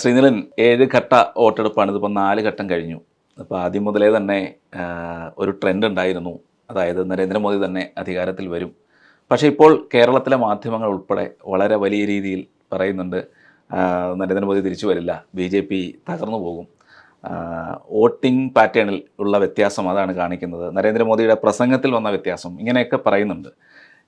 ശ്രീനിലൻ ഏഴ് ഘട്ട വോട്ടെടുപ്പാണ്. ഇതിപ്പോൾ നാല് ഘട്ടം കഴിഞ്ഞു. അപ്പോൾ ആദ്യം മുതലേ തന്നെ ഒരു ട്രെൻഡ് ഉണ്ടായിരുന്നു. അതായത് നരേന്ദ്രമോദി തന്നെ അധികാരത്തിൽ വരും. പക്ഷേ ഇപ്പോൾ കേരളത്തിലെ മാധ്യമങ്ങൾ ഉൾപ്പെടെ വളരെ വലിയ രീതിയിൽ പറയുന്നുണ്ട് നരേന്ദ്രമോദി തിരിച്ചു വരില്ല ബി ജെ പി തകർന്നു പോകും. വോട്ടിംഗ് പാറ്റേണിൽ ഉള്ള വ്യത്യാസം അതാണ് കാണിക്കുന്നത്. നരേന്ദ്രമോദിയുടെ പ്രസംഗത്തിൽ വന്ന വ്യത്യാസം ഇങ്ങനെയൊക്കെ പറയുന്നുണ്ട്.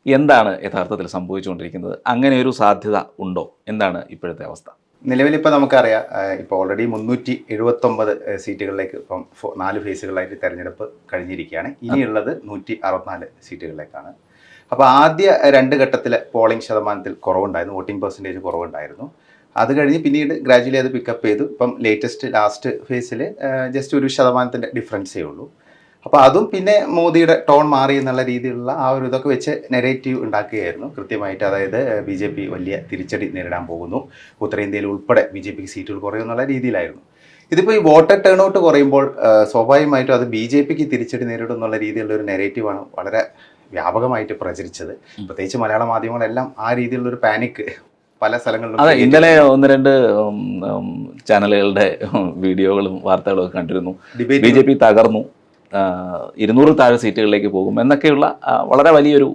എന്താണ് യഥാർത്ഥത്തിൽ സംഭവിച്ചുകൊണ്ടിരിക്കുന്നത്? അങ്ങനെ ഒരു സാധ്യത ഉണ്ടോ? എന്താണ് ഇപ്പോഴത്തെ അവസ്ഥ? നിലവിൽ ഇപ്പോൾ നമുക്കറിയാം ഇപ്പോൾ ഓൾറെഡി മുന്നൂറ്റി എഴുപത്തൊമ്പത് സീറ്റുകളിലേക്ക് ഇപ്പം നാല് ഫേസുകളായിട്ട് തെരഞ്ഞെടുപ്പ് കഴിഞ്ഞിരിക്കുകയാണ്. ഇനിയുള്ളത് നൂറ്റി അറുപത്തിനാല് സീറ്റുകളിലേക്കാണ്. അപ്പോൾ ആദ്യ രണ്ട് ഘട്ടത്തിലെ പോളിംഗ് ശതമാനത്തിൽ കുറവുണ്ടായിരുന്നു വോട്ടിംഗ് പെർസെന്റേജ് കുറവുണ്ടായിരുന്നു. അത് കഴിഞ്ഞ് പിന്നീട് ഗ്രാജുവലി അത് പിക്കപ്പ് ചെയ്തു. ഇപ്പം ലേറ്റസ്റ്റ് ലാസ്റ്റ് ഫേസിൽ ജസ്റ്റ് ഒരു ശതമാനത്തിന്റെ ഡിഫറൻസേ ഉള്ളൂ. അപ്പോൾ അതും പിന്നെ മോദിയുടെ ടോൺ മാറി എന്നുള്ള രീതിയിലുള്ള ആ ഒരു ഇതൊക്കെ വെച്ച് നെഗറ്റീവ് ഉണ്ടാക്കുകയായിരുന്നു. കൃത്യമായിട്ട് അതായത് ബി ജെ പി വലിയ തിരിച്ചടി നേരിടാൻ പോകുന്നു. ഉത്തരേന്ത്യയിൽ ഉൾപ്പെടെ ബി ജെ പിക്ക് സീറ്റുകൾ കുറയും എന്നുള്ള രീതിയിലായിരുന്നു. ഇതിപ്പോൾ ഈ വോട്ടർ ടേൺ ഔട്ട് കുറയുമ്പോൾ സ്വാഭാവികമായിട്ടും അത് ബി ജെ പിക്ക് തിരിച്ചടി നേരിടും എന്നുള്ള രീതിയിലുള്ള ഒരു നെഗറ്റീവാണ് വളരെ വ്യാപകമായിട്ട് പ്രചരിച്ചത്. പ്രത്യേകിച്ച് മലയാള മാധ്യമങ്ങളെല്ലാം ആ രീതിയിലുള്ള ഒരു പാനിക് പല സ്ഥലങ്ങളിലും അതെ ഇന്നലെ ഒന്ന് രണ്ട് ചാനലുകളുടെ വീഡിയോകളും വാർത്തകളും ഒക്കെ കണ്ടിരുന്നു. ബി ജെ പി തകർന്നു. ഇരുന്നൂറിൽ താഴെ സീറ്റുകളിലേക്ക് പോകും എന്നൊക്കെയുള്ള വളരെ വലിയൊരു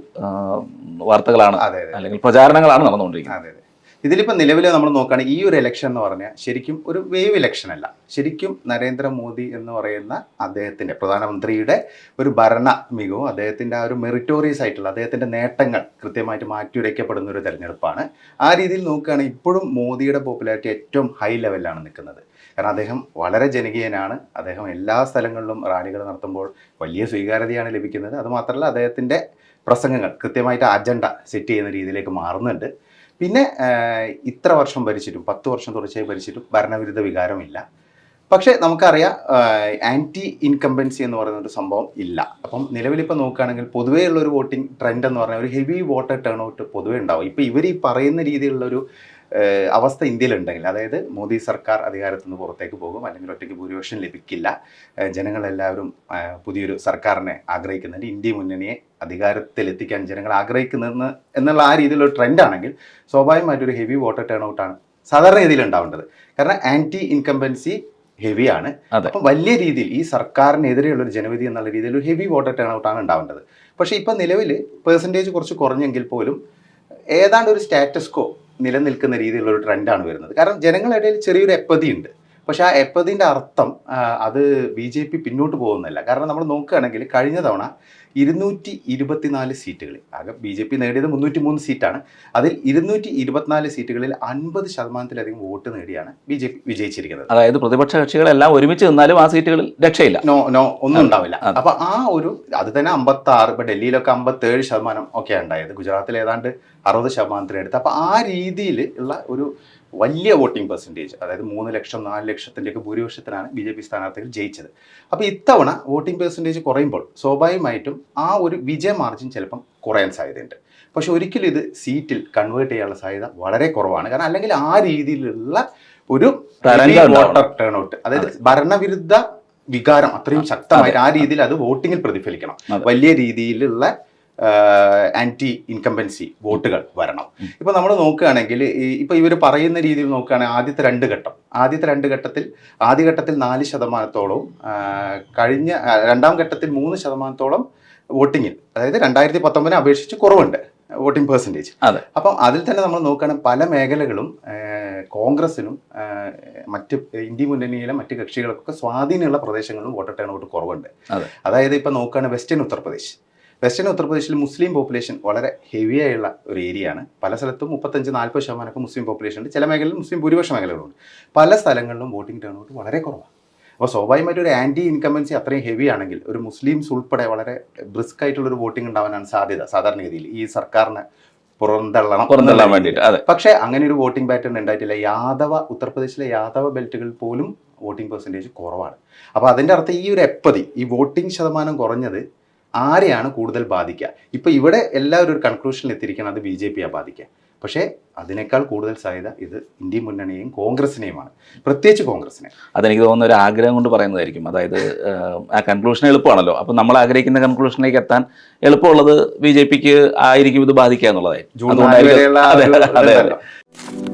വാർത്തകളാണ് അല്ലെങ്കിൽ പ്രചാരണങ്ങളാണ് നടന്നുകൊണ്ടിരിക്കുന്നത്. ഇതിലിപ്പോൾ നിലവിൽ നമ്മൾ നോക്കുകയാണെങ്കിൽ ഈ ഒരു ഇലക്ഷൻ എന്ന് പറഞ്ഞാൽ ശരിക്കും ഒരു വേവ് ഇലക്ഷൻ അല്ല. ശരിക്കും നരേന്ദ്രമോദി എന്ന് പറയുന്ന അദ്ദേഹത്തിന്റെ പ്രധാനമന്ത്രിയുടെ ഒരു ഭരണ മികവും അദ്ദേഹത്തിന്റെ ആ ഒരു മെറിറ്റോറിയസ് ആയിട്ടുള്ള അദ്ദേഹത്തിന്റെ നേട്ടങ്ങൾ കൃത്യമായിട്ട് മാറ്റിയുടയ്ക്കപ്പെടുന്ന ഒരു തെരഞ്ഞെടുപ്പാണ്. ആ രീതിയിൽ നോക്കുകയാണെങ്കിൽ ഇപ്പോഴും മോദിയുടെ പോപ്പുലാരിറ്റി ഏറ്റവും ഹൈ ലെവലിലാണ് നിൽക്കുന്നത്. കാരണം അദ്ദേഹം വളരെ ജനകീയനാണ്. അദ്ദേഹം എല്ലാ സ്ഥലങ്ങളിലും റാലികൾ നടത്തുമ്പോൾ വലിയ സ്വീകാര്യതയാണ് ലഭിക്കുന്നത്. അതുമാത്രമല്ല അദ്ദേഹത്തിന്റെ പ്രസംഗങ്ങൾ കൃത്യമായിട്ട് അജണ്ട സെറ്റ് ചെയ്യുന്ന രീതിയിലേക്ക് മാറുന്നുണ്ട്. പിന്നെ ഇത്ര വർഷം ഭരിച്ചിട്ടും പത്ത് വർഷം തുടർച്ചയായി ഭരിച്ചിട്ടും ഭരണവിരുദ്ധ വികാരമില്ല. പക്ഷേ നമുക്കറിയാം ആന്റി ഇൻകംബൻസി എന്ന് പറയുന്ന ഒരു സംഭവം ഇല്ല. അപ്പം നിലവിലിപ്പോൾ നോക്കുകയാണെങ്കിൽ പൊതുവേ ഉള്ള ഒരു വോട്ടിംഗ് ട്രെൻഡ് എന്ന് പറഞ്ഞാൽ ഒരു ഹെവി വോട്ടർ ടേൺ ഔട്ട് പൊതുവേ ഉണ്ടാവും. ഇപ്പോൾ ഇവർ ഈ പറയുന്ന രീതിയിലുള്ള ഒരു ആഹ്, അവസ്ഥ ഇന്ത്യയിലുണ്ടെങ്കിൽ അതായത് മോദി സർക്കാർ അധികാരത്തിൽ നിന്ന് പുറത്തേക്ക് പോകും അല്ലെങ്കിൽ ഒറ്റയ്ക്ക് ഭൂരിപക്ഷം ലഭിക്കില്ല ജനങ്ങളെല്ലാവരും പുതിയൊരു സർക്കാരിനെ ആഗ്രഹിക്കുന്നുണ്ട് ഇന്ത്യ മുന്നണിയെ അധികാരത്തിലെത്തിക്കാൻ ജനങ്ങൾ ആഗ്രഹിക്കുന്നതെന്ന് എന്നുള്ള ആ രീതിയിലൊരു ട്രെൻഡാണെങ്കിൽ സ്വാഭാവികമായിട്ടൊരു ഹെവി വോട്ടർ ടേൺ ഔട്ടാണ് സാധാരണ രീതിയിൽ ഉണ്ടാവേണ്ടത് കാരണം ആന്റി ഇൻകംബൻസി ഹെവിയാണ്. അപ്പം വലിയ രീതിയിൽ ഈ സർക്കാരിനെതിരെയുള്ള ഒരു ജനവിധി എന്നുള്ള രീതിയിൽ ഒരു ഹെവി വോട്ടർ ടേൺ ഔട്ടാണ് ഉണ്ടാവേണ്ടത്. പക്ഷേ ഇപ്പം നിലവിൽ പെർസെന്റേജ് കുറച്ച് കുറഞ്ഞെങ്കിൽ പോലും ഏതാണ്ട് ഒരു സ്റ്റാറ്റസ് കോ നിലനിൽക്കുന്ന രീതിയിലുള്ള ഒരു ട്രെൻഡാണ് വരുന്നത്. കാരണം ജനങ്ങളിടയിൽ ഇടയിൽ ചെറിയൊരു എപ്പതി ഉണ്ട് പക്ഷേ ആ എപ്പതിന്റെ അർത്ഥം അത് ബി ജെ പി പിന്നോട്ട് പോകുന്നില്ല കാരണം നമ്മൾ നോക്കുകയാണെങ്കിൽ കഴിഞ്ഞ തവണ ഇരുന്നൂറ്റി ഇരുപത്തിനാല് സീറ്റുകളിൽ ആകെ ബി ജെ പി നേടിയത് മുന്നൂറ്റി മൂന്ന് സീറ്റാണ്. അതിൽ ഇരുന്നൂറ്റി ഇരുപത്തിനാല് സീറ്റുകളിൽ അൻപത് ശതമാനത്തിലധികം വോട്ട് നേടിയാണ് ബി ജെ പി വിജയിച്ചിരിക്കുന്നത്. അതായത് പ്രതിപക്ഷ കക്ഷികളെല്ലാം ഒരുമിച്ച് നിന്നാലും ആ സീറ്റുകളിൽ രക്ഷയില്ല. നോ നോ ഒന്നും ഉണ്ടാവില്ല. അപ്പോൾ ആ ഒരു അത് തന്നെ അമ്പത്തി ആറ് ഇപ്പൊ ഡൽഹിയിലൊക്കെ അമ്പത്തേഴ് ശതമാനം ഒക്കെ ഉണ്ടായത്. ഗുജറാത്തിൽ ഏതാണ്ട് അറുപത് ശതമാനത്തിന് എടുത്ത്. അപ്പോൾ ആ രീതിയിൽ ഉള്ള ഒരു വലിയ വോട്ടിംഗ് പെർസെന്റേജ് അതായത് മൂന്ന് ലക്ഷം നാല് ലക്ഷത്തിന്റെയൊക്കെ ഭൂരിപക്ഷത്തിനാണ് ബി ജെ പി സ്ഥാനാർത്ഥികൾ ജയിച്ചത്. അപ്പോൾ ഇത്തവണ വോട്ടിംഗ് പെർസെന്റേജ് കുറയുമ്പോൾ സ്വാഭാവികമായിട്ടും ആ ഒരു വിജയ മാർജിൻ ചിലപ്പം കുറയാൻ സാധ്യതയുണ്ട്. പക്ഷേ ഒരിക്കലും ഇത് സീറ്റിൽ കൺവേർട്ട് ചെയ്യാനുള്ള സാധ്യത വളരെ കുറവാണ്. കാരണം അല്ലെങ്കിൽ ആ രീതിയിലുള്ള ഒരു. വോട്ടർ ടേൺ ഔട്ട് അതായത് ഭരണവിരുദ്ധ വികാരം അത്രയും ശക്തമായിട്ട് ആ രീതിയിൽ അത് വോട്ടിങ്ങിൽ പ്രതിഫലിക്കണം. വലിയ രീതിയിലുള്ള ആന്റി ഇൻകമ്പൻസി വോട്ടുകൾ വരണം. ഇപ്പോൾ നമ്മൾ നോക്കുകയാണെങ്കിൽ ഇപ്പോൾ ഇവർ പറയുന്ന രീതിയിൽ നോക്കുകയാണെങ്കിൽ ആദ്യത്തെ രണ്ട് ഘട്ടം. ആദ്യത്തെ രണ്ട് ഘട്ടത്തിൽ ആദ്യ ഘട്ടത്തിൽ നാല് ശതമാനത്തോളവും കഴിഞ്ഞ രണ്ടാം ഘട്ടത്തിൽ മൂന്ന് ശതമാനത്തോളം വോട്ടിങ്ങിൽ അതായത് രണ്ടായിരത്തി പത്തൊമ്പതിനെ അപേക്ഷിച്ച് കുറവുണ്ട് വോട്ടിംഗ് പെർസെന്റേജ് അതെ. അപ്പം അതിൽ തന്നെ നമ്മൾ നോക്കുകയാണെങ്കിൽ പല മേഖലകളും കോൺഗ്രസിനും മറ്റ് ഇന്ത്യ മുന്നണിയിലെ മറ്റ് കക്ഷികൾക്കൊക്കെ സ്വാധീനമുള്ള പ്രദേശങ്ങളിലും വോട്ടർ ടേൺ ഔട്ട് കുറവുണ്ട്. അതായത് ഇപ്പം നോക്കുകയാണെങ്കിൽ വെസ്റ്റേൺ ഉത്തർപ്രദേശ്. വെസ്റ്റേൺ ഉത്തർപ്രദേശിൽ മുസ്ലിം പോപ്പുലേഷൻ വളരെ ഹെവി ആയുള്ള ഒരു ഏരിയ ആണ്. പല സ്ഥലത്തും മുപ്പത്തഞ്ച് നാൽപ്പത് ശതമാനമൊക്കെ മുസ്ലിം പോപ്പുലേഷൻ ഉണ്ട്. ചില മേഖലയിൽ മുസ്ലിം ഭൂരിപക്ഷ മേഖലകളുണ്ട്. പല സ്ഥലങ്ങളിലും വോട്ടിംഗ് ടേൺ ഔട്ട് വളരെ കുറവാണ്. അപ്പോൾ സ്വാഭാവികമായിട്ട് ഒരു ആന്റി ഇൻകമ്പൻസി അത്രയും ഹെവി ആണെങ്കിൽ ഒരു മുസ്ലിംസ് ഉൾപ്പെടെ വളരെ ബ്രിസ്ക് ആയിട്ടുള്ള ഒരു വോട്ടിംഗ് ഉണ്ടാവാനാണ് സാധ്യത സാധാരണഗതിയിൽ ഈ സർക്കാരിന് പുറന്തള്ളണം പുറന്തള്ളാൻ വേണ്ടിയിട്ട് അതെ. പക്ഷേ അങ്ങനെ ഒരു വോട്ടിംഗ് പാറ്റേൺ ഉണ്ടായിട്ടില്ല. യാദവ ഉത്തർപ്രദേശിലെ യാദവ ബെൽറ്റുകൾ പോലും വോട്ടിംഗ് പെർസെന്റേജ് കുറവാണ്. അപ്പോൾ അതിന്റെ അർത്ഥം ഈ ഒരു എപ്പതി ഈ വോട്ടിംഗ് ശതമാനം കുറഞ്ഞത് ആരെയാണ് കൂടുതൽ ബാധിക്കുക? ഇപ്പോൾ ഇവിടെ എല്ലാവരും ഒരു കൺക്ലൂഷനിൽ എത്തിയിരിക്കണം അത് ബി ജെ പിയാണ് ബാധിക്കുക. പക്ഷേ അതിനേക്കാൾ കൂടുതൽ സാധ്യത ഇത് ഇന്ത്യ മുന്നണിയെയും കോൺഗ്രസിനെയുമാണ്. പ്രത്യേകിച്ച് കോൺഗ്രസിനെ. അതെനിക്ക് തോന്നുന്ന ഒരു ആഗ്രഹം കൊണ്ട് പറയുന്നതായിരിക്കും. അതായത് ആ കൺക്ലൂഷൻ എളുപ്പമാണല്ലോ. അപ്പം നമ്മൾ ആഗ്രഹിക്കുന്ന കൺക്ലൂഷനിലേക്ക് എത്താൻ എളുപ്പമുള്ളത് ബി ജെ പിക്ക് ആയിരിക്കും ഇത് ബാധിക്കുക എന്നുള്ളതായിരിക്കും. അതുകൊണ്ടായിരിക്കും-